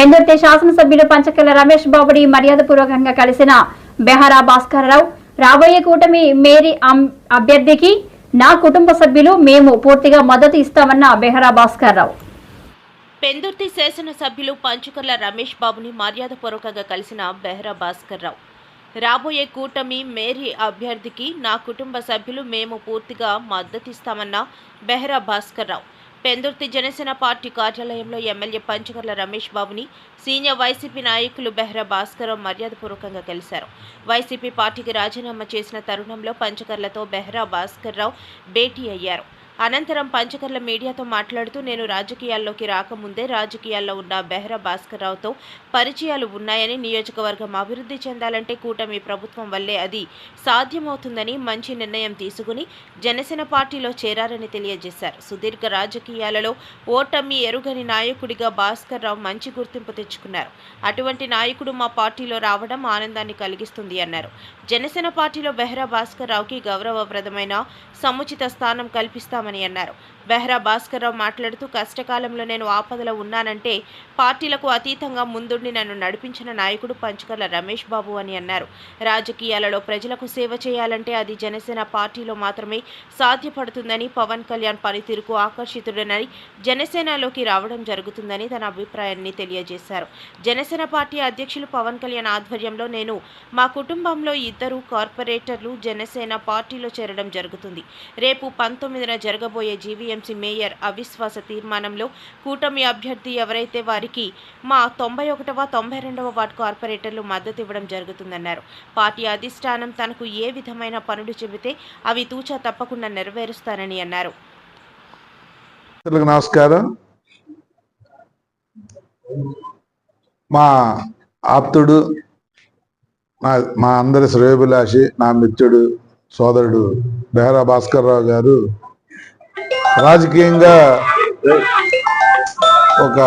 పెందుర్తి శాసనసభ్యులు పంచకల రమేష్ బాబుడి మర్యాదపూర్వకంగా కలిసిన బెహరా భాస్కరరావు రాబోయే కూటమి మేరీ అభ్యర్థికి నా కుటుంబ సభ్యులు మేము పూర్తిగా మద్దతు ఇస్తామన్న బెహరా భాస్కర్రావు. పెందుర్తి శాసనసభ్యులు పంచుకర్ల రమేష్ బాబుని మర్యాదపూర్వకంగా కలిసిన బెహ్రా భాస్కర్ రావు రాబోయే కూటమి మేరీ అభ్యర్థికి నా కుటుంబ సభ్యులు మేము పూర్తిగా మద్దతిస్తామన్న బెహ్రా భాస్కర్ రావు పెందుర్తి జనసేన పార్టీ కార్యాలయంలో ఎమ్మెల్యే పంచకర్ల రమేష్ బాబుని సీనియర్ వైసీపీ నాయకులు బెహ్రా భాస్కర్ మర్యాదపూర్వకంగా కలిశారు. వైసీపీ పార్టీకి రాజీనామా చేసిన తరుణంలో పంచకర్లతో బెహ్రా భాస్కర్రావు భేటీ అయ్యారు. అనంతరం పంచకర్ల మీడియాతో మాట్లాడుతూ నేను రాజకీయాల్లోకి రాకముందే రాజకీయాల్లో ఉన్న బెహ్రా భాస్కర్ రావుతో పరిచయాలు ఉన్నాయని నియోజకవర్గం అభివృద్ధి చెందాలంటే కూటమి ప్రభుత్వం వల్లే అది సాధ్యమవుతుందని మంచి నిర్ణయం తీసుకుని జనసేన పార్టీలో చేరారని తెలియజేశారు. సుదీర్ఘ రాజకీయాలలో ఓటమి ఎరుగని నాయకుడిగా భాస్కర్ రావు మంచి గుర్తింపు తెచ్చుకున్నారు. అటువంటి నాయకుడు మా పార్టీలో రావడం ఆనందాన్ని కలిగిస్తుంది అన్నారు. జనసేన పార్టీలో బెహ్రా భాస్కర్రావుకి గౌరవప్రదమైన సముచిత స్థానం కల్పిస్తామని అన్నారు బెహ్రా భాస్కర్రావు మాట్లాడుతూ కష్టకాలంలో నేను ఆపదలో ఉన్నానంటే పార్టీలకు అతీతంగా ముందుండి నన్ను నడిపించిన నాయకుడు పంచకర్ల రమేష్ బాబు అని అన్నారు. రాజకీయాలలో ప్రజలకు సేవ చేయాలంటే అది జనసేన పార్టీలో మాత్రమే సాధ్యపడుతుందని పవన్ కళ్యాణ్ పనితీరుకు ఆకర్షితుడనని జనసేనలోకి రావడం జరుగుతుందని తన అభిప్రాయాన్ని తెలియజేశారు. జనసేన పార్టీ అధ్యక్షులు పవన్ కళ్యాణ్ ఆధ్వర్యంలో నేను మా కుటుంబంలో ఇద్దరు కార్పొరేటర్లు జనసేన పార్టీలో చేరడం జరుగుతుంది. రేపు పంతొమ్మిదిన జరగబోయే జీవీఎంసీ మేయర్ అవిశ్వాస తీర్మానంలో కూటమి అభ్యర్థి ఎవరైతే వారికి మా తొంభై ఒకటవ తొంభై రెండవ వార్డు కార్పొరేటర్లు మద్దతు ఇవ్వడం జరుగుతుందన్నారు. పార్టీ అధిష్టానం తనకు ఏ విధమైన పనులు చెబితే అవి తూచా తప్పకుండా నెరవేరుస్తానని అన్నారు. నమస్కారం. మా ఆప్తుడు మా మా అందరి శ్రేయభిలాషి నా మిత్రుడు సోదరుడు బెహరా భాస్కర్ రావు గారు రాజకీయంగా ఒక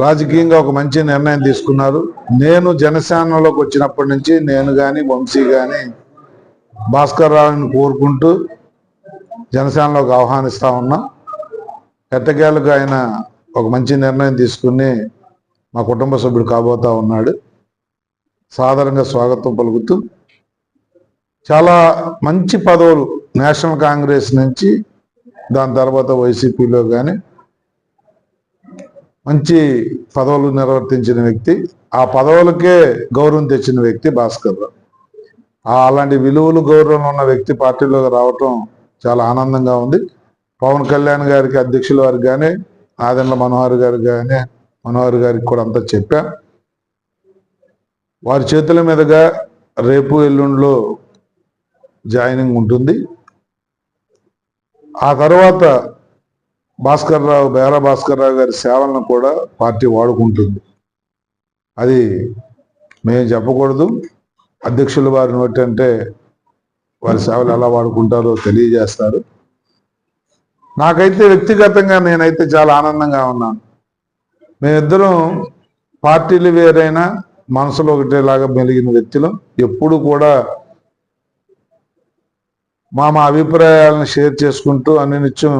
రాజకీయంగా ఒక మంచి నిర్ణయం తీసుకున్నారు. నేను జనసేనలోకి వచ్చినప్పటి నుంచి నేను కానీ వంశీ కానీ భాస్కర్ రావుని కోరుకుంటూ జనసేనలోకి ఆహ్వానిస్తూ ఉన్నా. ఎట్టకేలకు ఆయన ఒక మంచి నిర్ణయం తీసుకుని మా కుటుంబ సభ్యుడు కాబోతా ఉన్నాడు. సాధారణంగా స్వాగతం పలుకుతూ చాలా మంచి పదవులు నేషనల్ కాంగ్రెస్ నుంచి దాని తర్వాత వైసీపీలో కానీ మంచి పదవులు నిర్వర్తించిన వ్యక్తి ఆ పదవులకే గౌరవం తెచ్చిన వ్యక్తి భాస్కర్ రావు. అలాంటి విలువలు గౌరవం ఉన్న వ్యక్తి పార్టీలోకి రావటం చాలా ఆనందంగా ఉంది. పవన్ కళ్యాణ్ గారికి అధ్యక్షుల వారికి కానీ ఆదండ్ల మనోహర్ గారికి కానీ మనోహర్ గారికి కూడా అంతా చెప్పా. వారి చేతుల మీదుగా రేపు ఎల్లుండిలో జాయినింగ్ ఉంటుంది. ఆ తర్వాత భాస్కర్ రావు బేరా భాస్కర్ రావు గారి సేవలను కూడా పార్టీ వాడుకుంటుంది. అది మేము చెప్పకూడదు. అధ్యక్షులు వారి నోటి అంటే వారి సేవలు ఎలా వాడుకుంటారో తెలియజేస్తారు. నాకైతే వ్యక్తిగతంగా నేనైతే చాలా ఆనందంగా ఉన్నాను. మేమిద్దరం పార్టీలు వేరైనా మనసులో ఒకటేలాగా మెలిగిన వ్యక్తులు. ఎప్పుడు కూడా మా మా అభిప్రాయాలను షేర్ చేసుకుంటూ అన్ని నిత్యం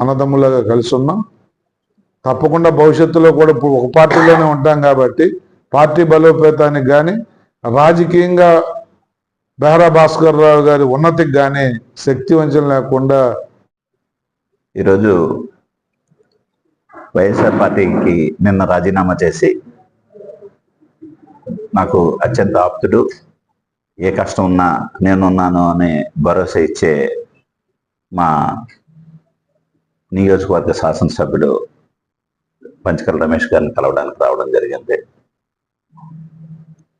అన్నదమ్ములుగా కలిసి ఉన్నాం తప్పకుండా భవిష్యత్తులో కూడా ఒక పార్టీలోనే ఉంటాం కాబట్టి పార్టీ బలోపేతానికి కానీ రాజకీయంగా బెహరా భాస్కర్ రావు గారి ఉన్నతికి కానీ శక్తి వంచన లేకుండా ఈరోజు వైఎస్ఆర్ పార్టీకి నిన్న రాజీనామా చేసి నాకు అత్యంత ఆప్తుడు. ఏ కష్టం ఉన్నా నేనున్నాను అనే భరోసా ఇచ్చే మా నియోజకవర్గ శాసనసభ్యుడు పంచకల రమేష్ గారిని కలవడానికి రావడం జరిగింది.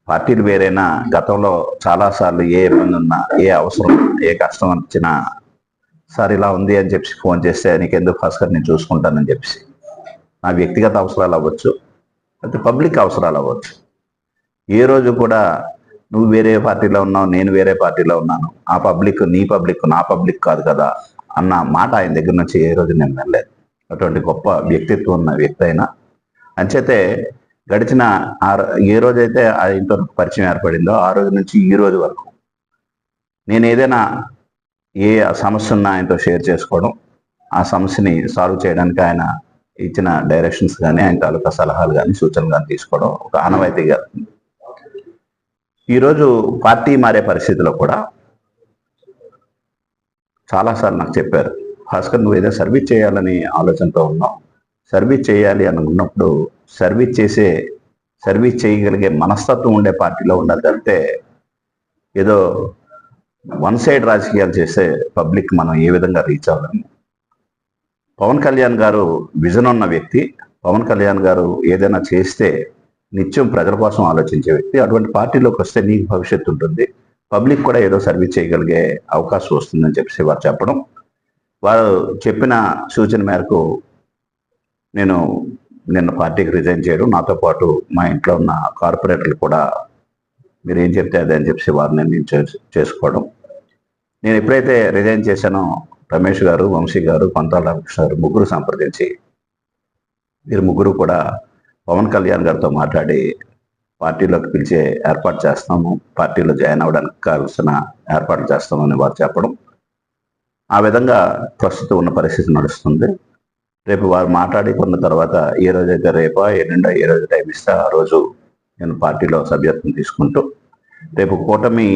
పార్టీలు వేరైనా గతంలో చాలాసార్లు ఏ ఇబ్బంది ఉన్నా ఏ అవసరం ఏ కష్టం వచ్చినా సార్ ఇలా ఉంది అని చెప్పి ఫోన్ చేస్తే నీకెందుకు భాస్కర్ నేను చూసుకుంటానని చెప్పి. నా వ్యక్తిగత అవసరాలు అవ్వచ్చు అయితే పబ్లిక్ అవసరాలు అవ్వచ్చు. ఏ రోజు కూడా నువ్వు వేరే పార్టీలో ఉన్నావు నేను వేరే పార్టీలో ఉన్నాను ఆ పబ్లిక్ నీ పబ్లిక్ నా పబ్లిక్ కాదు కదా అన్న మాట ఆయన దగ్గర నుంచి ఏ రోజు నేను వినలేదు అటువంటి గొప్ప వ్యక్తిత్వం ఉన్న వ్యక్తి అయినా అంచేతే గడిచిన ఆ ఏ రోజైతే ఆయనతో పరిచయం ఏర్పడిందో ఆ రోజు నుంచి ఈ రోజు వరకు నేను ఏదైనా ఏ సమస్య ఉన్నా ఆయనతో షేర్ చేసుకోవడం ఆ సమస్యని సాల్వ్ చేయడానికి ఆయన ఇచ్చిన డైరెక్షన్స్ కానీ ఆయన తాలూకా సలహాలు కానీ సూచనలు కానీ తీసుకోవడం ఒక ఆనవాయితీగా ఉంది. ఈరోజు పార్టీ మారే పరిస్థితిలో కూడా చాలాసార్లు నాకు చెప్పారు భాస్కర్ నువ్వు ఏదో సర్వీస్ చేయాలని ఆలోచనతో ఉన్నావు. సర్వీస్ చేయాలి అని ఉన్నప్పుడు సర్వీస్ చేసే సర్వీస్ చేయగలిగే మనస్తత్వం ఉండే పార్టీలో ఉండాలి. తప్పితే ఏదో వన్ సైడ్ రాజకీయాలు చేసే పబ్లిక్ మనం ఏ విధంగా రీచ్ అవ్వలేము పవన్ కళ్యాణ్ గారు విజన్ ఉన్న వ్యక్తి. పవన్ కళ్యాణ్ గారు ఏదైనా చేస్తే నిత్యం ప్రజల కోసం ఆలోచించే వ్యక్తి. అటువంటి పార్టీలోకి వస్తే నీకు భవిష్యత్తు ఉంటుంది. పబ్లిక్ కూడా ఏదో సర్వీస్ చేయగలిగే అవకాశం వస్తుందని చెప్పేసి వారు చెప్పడం. వారు చెప్పిన సూచన మేరకు నేను నిన్న పార్టీకి రిజైన్ చేయడం. నాతో పాటు మా ఇంట్లో ఉన్న కార్పొరేటర్లు కూడా మీరు ఏం చెప్తే అదే అని చెప్పి వారిని నేను చే- చేసుకోవడం. నేను ఎప్పుడైతే రిజైన్ చేశానో రమేష్ గారు వంశీ గారు కొంతాల రామకృష్ణ గారు ముగ్గురు సంప్రదించి వీరు ముగ్గురు కూడా పవన్ కళ్యాణ్ గారితో మాట్లాడి పార్టీలోకి పిలిచే ఏర్పాటు చేస్తాము. పార్టీలో జాయిన్ అవ్వడానికి కావాల్సిన ఏర్పాట్లు చేస్తామని వారు చెప్పడం. ఆ విధంగా ప్రస్తుతం ఉన్న పరిస్థితి నడుస్తుంది. రేపు వారు మాట్లాడుకున్న తర్వాత ఏ రోజైతే రేపా ఎల్లుండో ఏ రోజు టైం ఇస్తే ఆ రోజు నేను పార్టీలో సభ్యత్వం తీసుకుంటూ రేపు కూటమి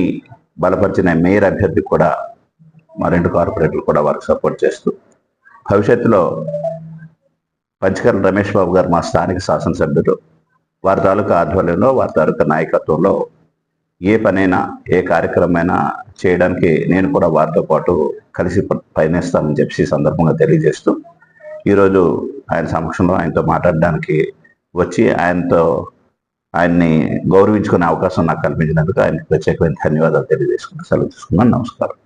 బలపరిచిన మేయర్ అభ్యర్థి కూడా మా రెండు కార్పొరేటర్లు కూడా వారికి సపోర్ట్ చేస్తూ భవిష్యత్తులో పంచకర్ల రమేష్ బాబు గారు మా స్థానిక శాసనసభ్యులు. వారి తాలూకా ఆధ్వర్యంలో వారి తాలూకా నాయకత్వంలో ఏ పనైనా ఏ కార్యక్రమమైనా చేయడానికి నేను కూడా వారితో పాటు కలిసి పయనిస్తానని చెప్పి ఈ సందర్భంగా తెలియజేస్తూ ఈరోజు ఆయన సమక్షంలో ఆయనతో మాట్లాడడానికి వచ్చి ఆయనతో ఆయన్ని గౌరవించుకునే అవకాశం నాకు కల్పించినందుకు ఆయనకు ప్రత్యేకమైన ధన్యవాదాలు తెలియజేసుకుంటూ సెలవు తీసుకున్నాను నమస్కారం.